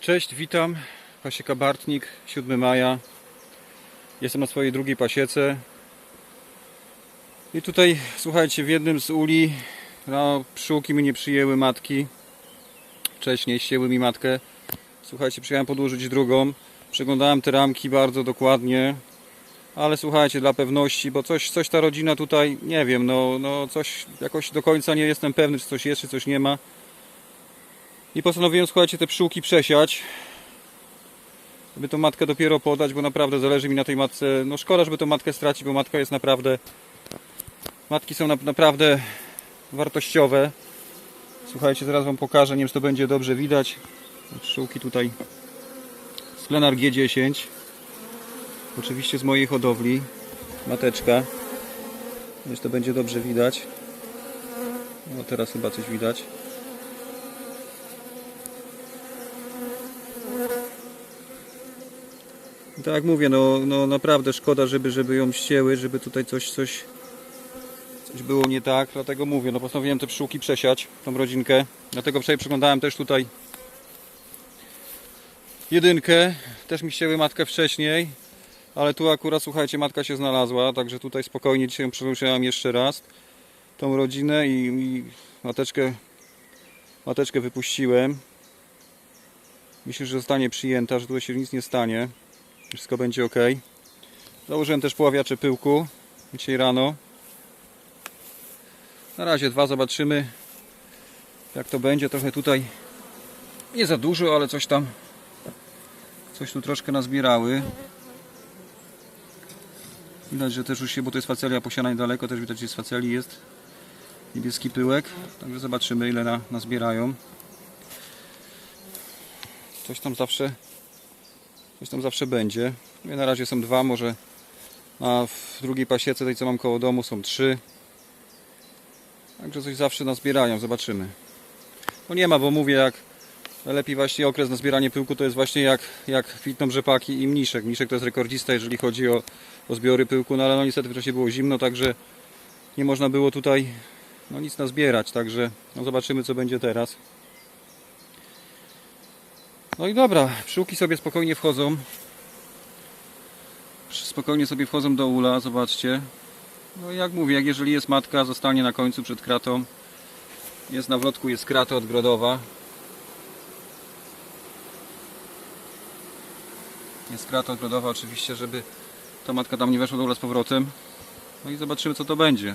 Cześć, witam. Pasieka Bartnik, 7 maja. Jestem na swojej drugiej pasiece. I tutaj, słuchajcie, w jednym z uli no, pszczółki mi nie przyjęły matki. Wcześniej ścięły mi matkę. Słuchajcie, przyjechałem podłożyć drugą. Przeglądałem te ramki bardzo dokładnie. Ale słuchajcie, dla pewności, bo coś, coś ta rodzina tutaj, nie wiem, no, no coś jakoś do końca nie jestem pewny, czy coś jest, czy coś nie ma. I postanowiłem, słuchajcie, te pszczółki przesiać. Żeby tą matkę dopiero podać, bo naprawdę zależy mi na tej matce. No szkoda, żeby tą matkę stracić, bo matka jest naprawdę... Matki są na, naprawdę wartościowe. Słuchajcie, zaraz Wam pokażę, nie wiem, czy to będzie dobrze widać. Pszczółki tutaj. Sklenar G10. Oczywiście z mojej hodowli. Mateczka. Czy to będzie dobrze widać. No teraz chyba coś widać. Tak jak mówię, no, no naprawdę szkoda, żeby, żeby ją ścięły, żeby tutaj coś, coś, coś było nie tak. Dlatego mówię, no postanowiłem te pszczółki przesiać, tą rodzinkę. Dlatego wczoraj przeglądałem też tutaj jedynkę. Też mi ścięły matkę wcześniej. Ale tu akurat, słuchajcie, matka się znalazła, także tutaj spokojnie dzisiaj ją jeszcze raz. Tą rodzinę i, i mateczkę, mateczkę wypuściłem. Myślę, że zostanie przyjęta, że tutaj się nic nie stanie. Wszystko będzie ok. Założyłem też poławiacze pyłku dzisiaj rano. Na razie dwa zobaczymy jak to będzie. Trochę tutaj nie za dużo, ale coś tam coś tu troszkę nazbierały. Widać, że też już się, bo to jest facelia posiana niedaleko, też widać, że z faceli jest niebieski pyłek. Także zobaczymy ile na, nazbierają. Coś tam zawsze Coś tam zawsze będzie. Mówię, Na razie są dwa, może a w drugiej pasiece, tej co mam koło domu, są trzy. Także coś zawsze nazbierają, zobaczymy. No nie ma, bo mówię, jak lepiej właśnie okres na zbieranie pyłku to jest właśnie jak, jak kwitną rzepaki i mniszek. Mniszek to jest rekordzista, jeżeli chodzi o, o zbiory pyłku, no ale no niestety w czasie było zimno, także nie można było tutaj no nic nazbierać, także no zobaczymy co będzie teraz. No i dobra, pszczółki sobie spokojnie wchodzą. Spokojnie sobie wchodzą do ula, zobaczcie. No i jak mówię, jak jeżeli jest matka, zostanie na końcu przed kratą. Jest na wrotku, jest krata odgrodowa. Jest krata odgrodowa oczywiście, żeby ta matka tam nie weszła do ula z powrotem. No i zobaczymy co to będzie.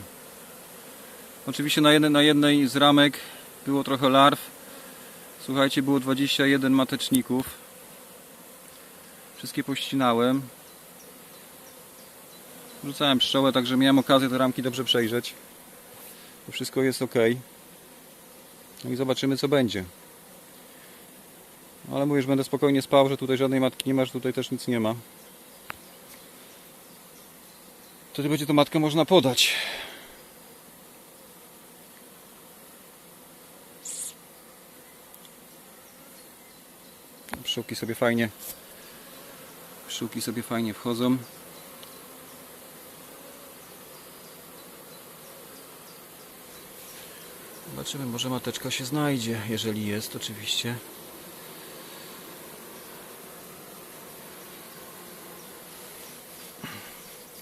Oczywiście na, jednej, na jednej z ramek było trochę larw. Słuchajcie, było 21 mateczników. Wszystkie pościnałem. Rzucałem pszczołę, także miałem okazję te ramki dobrze przejrzeć. To wszystko jest ok. No i zobaczymy co będzie. Ale mówię, że będę spokojnie spał, że tutaj żadnej matki nie ma, że tutaj też nic nie ma. Wtedy będzie to matkę można podać. Pszczółki sobie fajnie pszczółki sobie fajnie wchodzą. Zobaczymy, może mateczka się znajdzie, jeżeli jest oczywiście.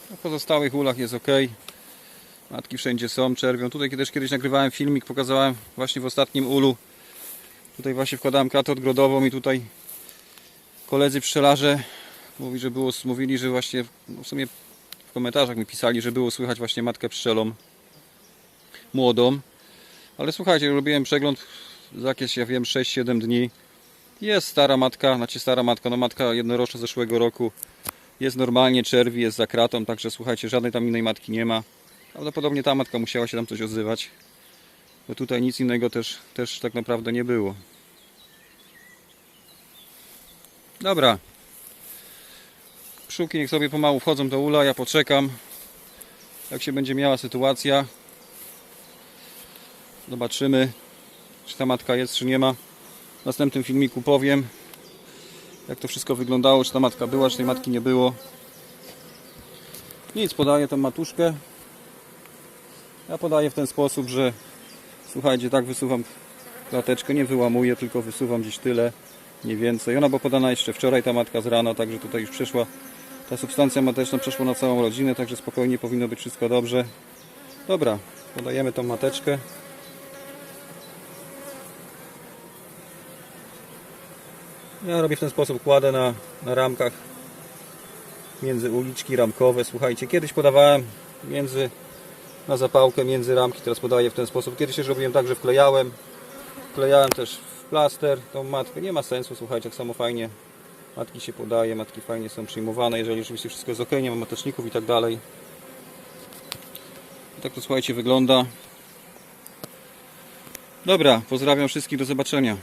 Na pozostałych ulach jest ok. Matki wszędzie są, czerwią. Tutaj też kiedyś nagrywałem filmik, pokazałem właśnie w ostatnim ulu. Tutaj właśnie wkładałem kratę odgrodową i tutaj koledzy pszczelarze mówi, że było, mówili, że właśnie no w sumie w komentarzach mi pisali, że było słychać właśnie matkę pszczelą młodą. Ale słuchajcie, robiłem przegląd za jakieś, ja wiem, 6-7 dni. Jest stara matka, znaczy stara matka, no matka jednoroczna zeszłego roku. Jest normalnie, czerwi, jest za kratą, także słuchajcie, żadnej tam innej matki nie ma. Prawdopodobnie ta matka musiała się tam coś odzywać. Bo tutaj nic innego też, też tak naprawdę nie było. Dobra. Pszczółki niech sobie pomału wchodzą do ula, ja poczekam. Jak się będzie miała sytuacja. Zobaczymy, czy ta matka jest, czy nie ma. W następnym filmiku powiem, jak to wszystko wyglądało, czy ta matka była, czy tej matki nie było. Nic, podaję tą matuszkę. Ja podaję w ten sposób, że słuchajcie, tak wysuwam klateczkę, nie wyłamuję, tylko wysuwam gdzieś tyle Nie więcej. Ona była podana jeszcze wczoraj, ta matka z rana, także tutaj już przeszła. Ta substancja mateczna przeszła na całą rodzinę, także spokojnie powinno być wszystko dobrze. Dobra, podajemy tą mateczkę. Ja robię w ten sposób, kładę na, na ramkach między uliczki ramkowe. Słuchajcie, kiedyś podawałem między na zapałkę między ramki, teraz podaję w ten sposób. Kiedyś też robiłem tak, że wklejałem. Wklejałem też plaster tą matkę. Nie ma sensu, słuchajcie, tak samo fajnie matki się podaje, matki fajnie są przyjmowane, jeżeli oczywiście wszystko jest ok, nie ma mateczników i tak dalej. Tak to słuchajcie wygląda. Dobra, pozdrawiam wszystkich, do zobaczenia.